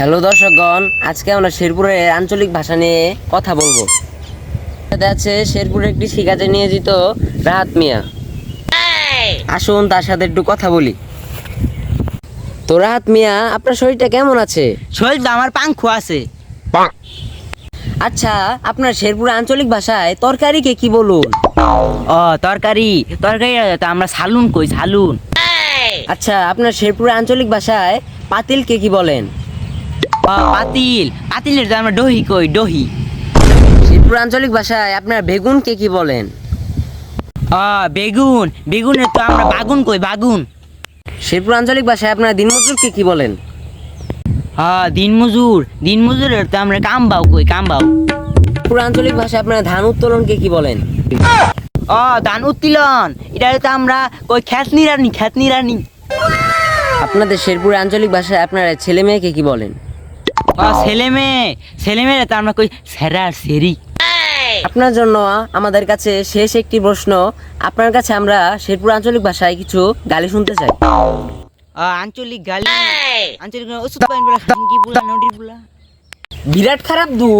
Hello দর্শকগণ আজকে আমরা শেরপুরের আঞ্চলিক ভাষা নিয়ে কথা বলব। সাথে আছে শেরপুরের একটি শিকাতে নিয়োজিত রাহাত মিয়া। আসুন তার সাথে একটু কথা বলি। তো রাহাত মিয়া আপনার শরীরটা কেমন আছে? শরীর তো আমার পাংখু আছে। আচ্ছা আপনার শেরপুরের আঞ্চলিক ভাষায় তরকারিকে কি বলুন? ও তরকারি। তরকারি তো আমরা সালুন কই সালুন। আচ্ছা আপনার শেরপুরের আঞ্চলিক ভাষায় পাতিলকে কি বলেন? পাতিল পাতিলের তো আমরা দহি কই দহি। শেরপুর আঞ্চলিক ভাষায় আপনার বেগুনকে কি বলেন? ও বেগুন। বেগুনের তো আমরা বাগুন কই বাগুন। শেরপুর আঞ্চলিক ভাষায় আপনার দিনমজুরকে কি বলেন? হ দিন মজুর দিন মজুরের তো আমরা কামবাও কই কামবাও শেরপুর আঞ্চলিক ভাষায় আপনার ধান উত্তোলনকে কি বলেন? ও ধান উত্তোলন। এটা তো আমরা কই খ্যাতনি রানি খ্যাতনি রানি আপনাদের শেরপুর আঞ্চলিক ভাষায় আপনার ছেলে মেয়েকে কি বলেন? ছেলে মেয়ে ছেলে মেয়ে তো আমরা কই সেরা সেরি। আপনার জন্য আমাদের কাছে শেষ একটি প্রশ্ন। আপনার কাছে আমরা শেরপুর আঞ্চলিক ভাষায় কিছু গালি শুনতে চাই। আঞ্চলিক গালি আঞ্চলিক ওষুধ পাইন বলা বিরাট খারাপ দু